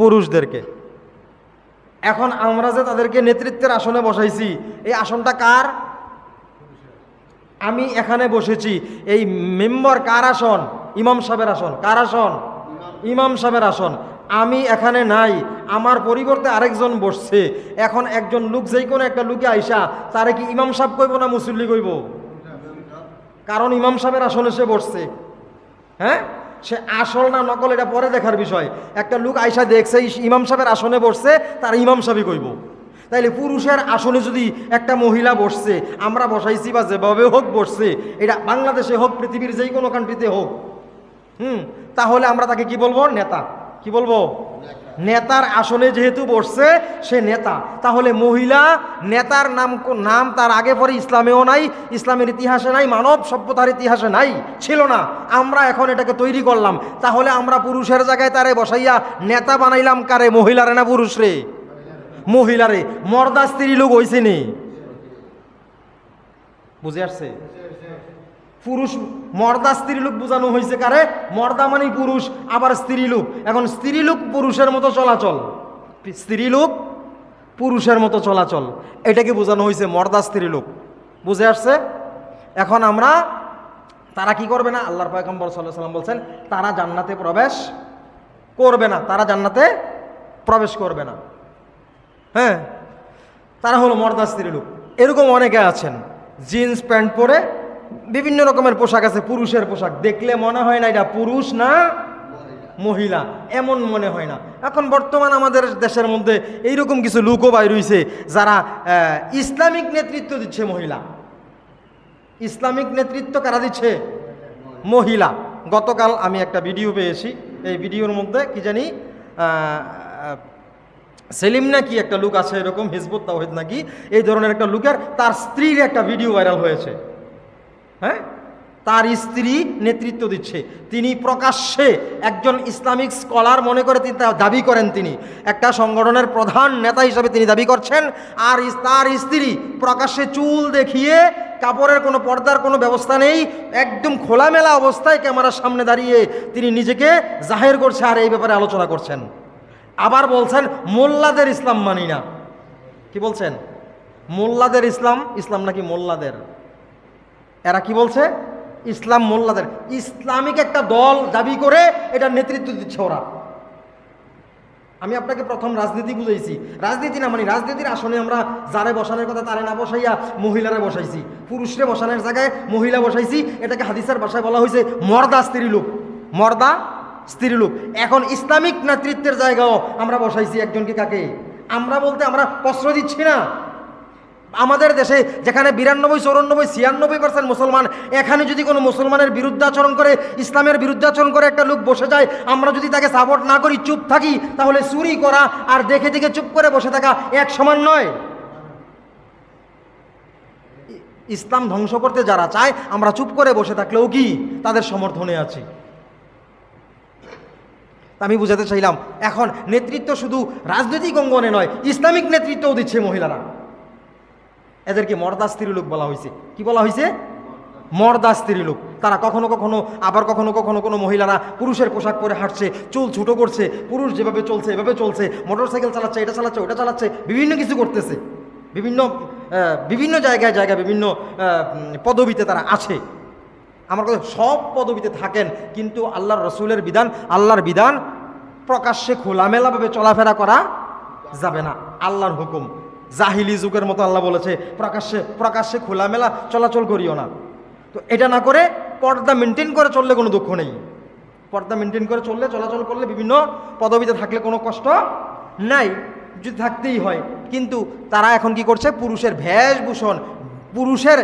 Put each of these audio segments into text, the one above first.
পুরুষদেরকে। এখন আমরা যে তাদেরকে নেতৃত্বের আসনে বসাইছি, এই আসনটা কার? আমি এখানে বসেছি। এই মেম্বার কার আসন? ইমাম সাহেবের আসন। কার আসন? ইমাম সাহেবের আসন। আমি এখানে নাই, আমার পরিবর্তে আরেকজন বসছে। এখন একজন লোক যেই কোনো একটা লুকে আইসা, তারে কি ইমাম সাহেব কইব না মুসল্লি কইব? কারণ ইমাম সাহেবের আসনে সে বসছে। হ্যাঁ? সে আসল না নকল, এটা পরে দেখার বিষয়। একটা লোক আইসা দেখছে ইমাম সাহেবের আসনে বসছে, তার ইমাম সাহেবই কইব। তাইলে পুরুষের আসনে যদি একটা মহিলা বসছে, আমরা বসাইছি বা যেভাবে হোক বসছে, এটা বাংলাদেশে হোক, পৃথিবীর যেই কোনো কান্ট্রিতে হোক, হুম, তাহলে আমরা তাকে কি বলব? নেতা। কি বলব? নেতার আসনে যেহেতু বসছে সে নেতা। তাহলে মহিলা নেতার নাম নাম তার আগে পরে ইসলামেও নাই, ইসলামের ইতিহাসে নাই, মানব সভ্যতার ইতিহাসে নাই, ছিল না। আমরা এখন এটাকে তৈরি করলাম। তাহলে আমরা পুরুষের জায়গায় তারে বসাইয়া নেতা বানাইলাম কারে? মহিলারে না পুরুষ রে মহিলারে। মর্দা স্ত্রী লোক হইছে নি? বুঝে আসছে? পুরুষ, মর্দা স্ত্রী লোক বোঝানো হয়েছে কারে? মর্দা মানে পুরুষ, আবার স্ত্রী লোক। এখন স্ত্রী লোক পুরুষের মতো চলাচল। স্ত্রী লোক পুরুষের মতো চলাচল। এটাকে বোঝানো হয়েছে মর্দা স্ত্রী লোক। বুঝে আসছে? এখন আমরা তারা কি করবে না? আল্লাহর পয়গম্বর সাল্লাহ সাল্লাম বলছেন, তারা জান্নাতে প্রবেশ করবে না। তারা জান্নাতে প্রবেশ করবে না। হ্যাঁ? তারা হলো মর্দা স্ত্রী লোক। এরকম অনেকে আছেন। জিন্স, প্যান্ট পরে বিভিন্ন রকমের পোশাক আছে, পুরুষের পোশাক। দেখলে মনে হয় না এটা পুরুষ না মহিলা, এমন মনে হয় না। এখন বর্তমান আমাদের দেশের মধ্যে এইরকম কিছু লোকও বাই রয়েছে যারা ইসলামিক নেতৃত্ব দিচ্ছে মহিলা। ইসলামিক নেতৃত্ব কারা দিচ্ছে? মহিলা। গতকাল আমি একটা ভিডিও পেয়েছি, এই ভিডিওর মধ্যে কি জানি সেলিম নাকি একটা লুক আছে, এরকম হিজবুত তাওহিদ নাকি এই ধরনের একটা লুকের, তার স্ত্রীর একটা ভিডিও ভাইরাল হয়েছে। হ্যাঁ? তার স্ত্রী নেতৃত্ব দিচ্ছে। তিনি প্রকাশ্যে একজন ইসলামিক স্কলার মনে করে তিনি দাবি করেন তিনি। একটা সংগঠনের প্রধান নেতা হিসাবে তিনি দাবি করছেন, আর তার স্ত্রী প্রকাশ্যে চুল দেখিয়ে কাপড়ের কোনো পর্দার কোনো ব্যবস্থা নেই, একদম খোলামেলা অবস্থায় ক্যামেরার সামনে দাঁড়িয়ে তিনি নিজেকে জাহের করছে আর এই ব্যাপারে আলোচনা করছেন। আবার বলছেন, মোল্লাদের ইসলাম মানি না। কি বলছেন? মোল্লাদের ইসলাম ইসলাম নাকি মোল্লাদের? এরা কি বলছে? ইসলাম মোল্লাদের। ইসলামিক একটা দল দাবি করে এটা নেতৃত্ব দিচ্ছে ওরা। আমি আপনাকে প্রথম রাজনীতি বুঝাইছি। রাজনীতি না মানে রাজনীতির আসনে আমরা যারে বসানোর কথা তারে না বসাইয়া মহিলারে বসাইছি। পুরুষরে বসানোর জায়গায় মহিলা বসাইছি। এটাকে হাদিসের ভাষায় বলা হয়েছে মর্দা স্ত্রী লোক। মর্দা স্ত্রী লোক। এখন ইসলামিক নেতৃত্বের জায়গাও আমরা বসাইছি একজনকে কাকে? আমরা বলতে আমরা প্রশ্রয় দিচ্ছি না। আমাদের দেশে যেখানে বিরানব্বই, চৌরানব্বই, ছিয়ানব্বই পার্সেন্ট মুসলমান, এখানে যদি কোনো মুসলমানের বিরুদ্ধে আচরণ করে, ইসলামের বিরুদ্ধে আচরণ করে একটা লোক বসে যায়, আমরা যদি তাকে সাপোর্ট না করি, চুপ থাকি, তাহলে চুরি করা আর দেখে দেখে চুপ করে বসে থাকা এক সমান নয়। ইসলাম ধ্বংস করতে যারা চায়, আমরা চুপ করে বসে থাকলেও কি? তাদের সমর্থনে আছি। আমি বুঝাতে চাইলাম, এখন নেতৃত্ব শুধু রাজনৈতিক অঙ্গনে নয়, ইসলামিক নেতৃত্বও দিচ্ছে মহিলারা। এদেরকে মর্দা স্ত্রী লোক বলা হয়েছে। কি বলা হয়েছে? মর্দা স্ত্রী লোক। তারা কখনো কখনো, আবার কখনো কখনো কোনো মহিলারা পুরুষের পোশাক পরে হাঁটছে, চুল ছোটো করছে, পুরুষ যেভাবে চলছে, এভাবে চলছে মোটর সাইকেল চালাচ্ছে, এটা চালাচ্ছে, ওটা চালাচ্ছে, বিভিন্ন কিছু করতেছে। বিভিন্ন বিভিন্ন জায়গায় জায়গায় বিভিন্ন পদবিতে তারা আছে। আমার কথা, সব পদবিতে থাকেন, কিন্তু আল্লাহর রসুলের বিধান, আল্লাহর বিধান প্রকাশ্যে খোলামেলাভাবে চলাফেরা করা যাবে না। আল্লাহর হুকুম। জাহিলি যুগের মতো আল্লাহ বলেছে, প্রকাশ্যে প্রকাশ্যে খোলামেলা চলাচল করিও না। তো এটা না করে পর্দা মেনটেন করে চললে কোনো দুঃখ নেই। পর্দা মেনটেন করে চললে, চলাচল করলে বিভিন্ন পদবিতে থাকলে কোনো কষ্ট নাই, যদি থাকতেই হয়। কিন্তু তারা এখন কি করছে? পুরুষের ভেষভূষণ, পুরুষের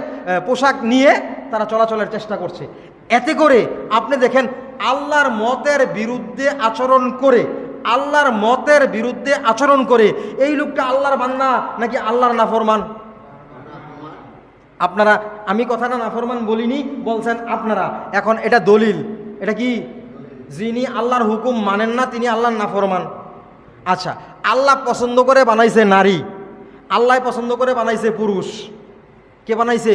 পোশাক নিয়ে তারা চলাচলের চেষ্টা করছে। এতে করে আপনি দেখেন, আল্লাহর মতের বিরুদ্ধে আচরণ করে আল্লাহর মতের বিরুদ্ধে আচরণ করে এই লোকটা আল্লাহর বান্দা নাকি আল্লাহর নাফরমান? আপনারা, আমি কথাটা নাফরমান বলিনি, বলছেন আপনারা। এখন এটা দলিল। এটা কি? যিনি আল্লাহর হুকুম মানেন না, তিনি আল্লাহর নাফরমান। আচ্ছা আল্লাহ পছন্দ করে বানাইছে নারী। আল্লাহ পছন্দ করে বানাইছে পুরুষ। কে বানাইছে?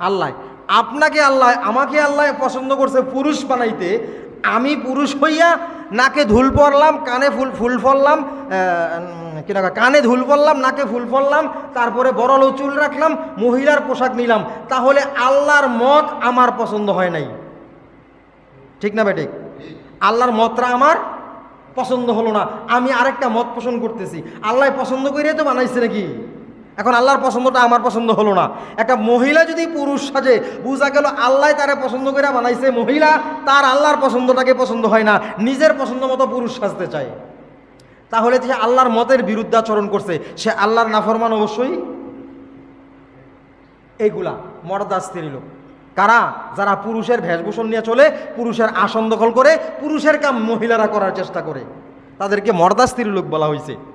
আল্লাহ। আপনাকে আল্লাহ, আমাকে আল্লাহ পছন্দ করছে পুরুষ বানাইতে। আমি পুরুষ হইয়া নাকে ধুল পরলাম কানে ফুল ফুল ফললাম কিনা কানে ধুল পরলাম নাকে ফুল ফললাম, তারপরে বড়লো চুল রাখলাম, মহিলার পোশাক নিলাম, তাহলে আল্লাহর মত আমার পছন্দ হয় নাই। ঠিক না বেঠিক? আল্লাহর মতটা আমার পছন্দ হলো না। আমি আরেকটা মত পোষণ করতেছি। আল্লাহ পছন্দ করে তো বানাইছে নাকি? এখন আল্লাহর পছন্দটা আমার পছন্দ হলো না। একটা মহিলা যদি পুরুষ সাজে, বোঝা গেল আল্লাহ তারে পছন্দ করে বানাইছে মহিলা, তার আল্লাহর পছন্দটাকে পছন্দ হয় না, নিজের পছন্দ মতো পুরুষ সাজতে চায়। তাহলে সে আল্লাহর মতের বিরুদ্ধাচরণ করছে, সে আল্লাহর নাফরমান অবশ্যই? এইগুলা মর্দা স্ত্রী লোক। কারা? যারা পুরুষের ভেষভূষণ নিয়ে চলে, পুরুষের আসন দখল করে, পুরুষের কাম মহিলারা করার চেষ্টা করে। তাদেরকে মর্দা স্ত্রী লোক বলা হয়েছে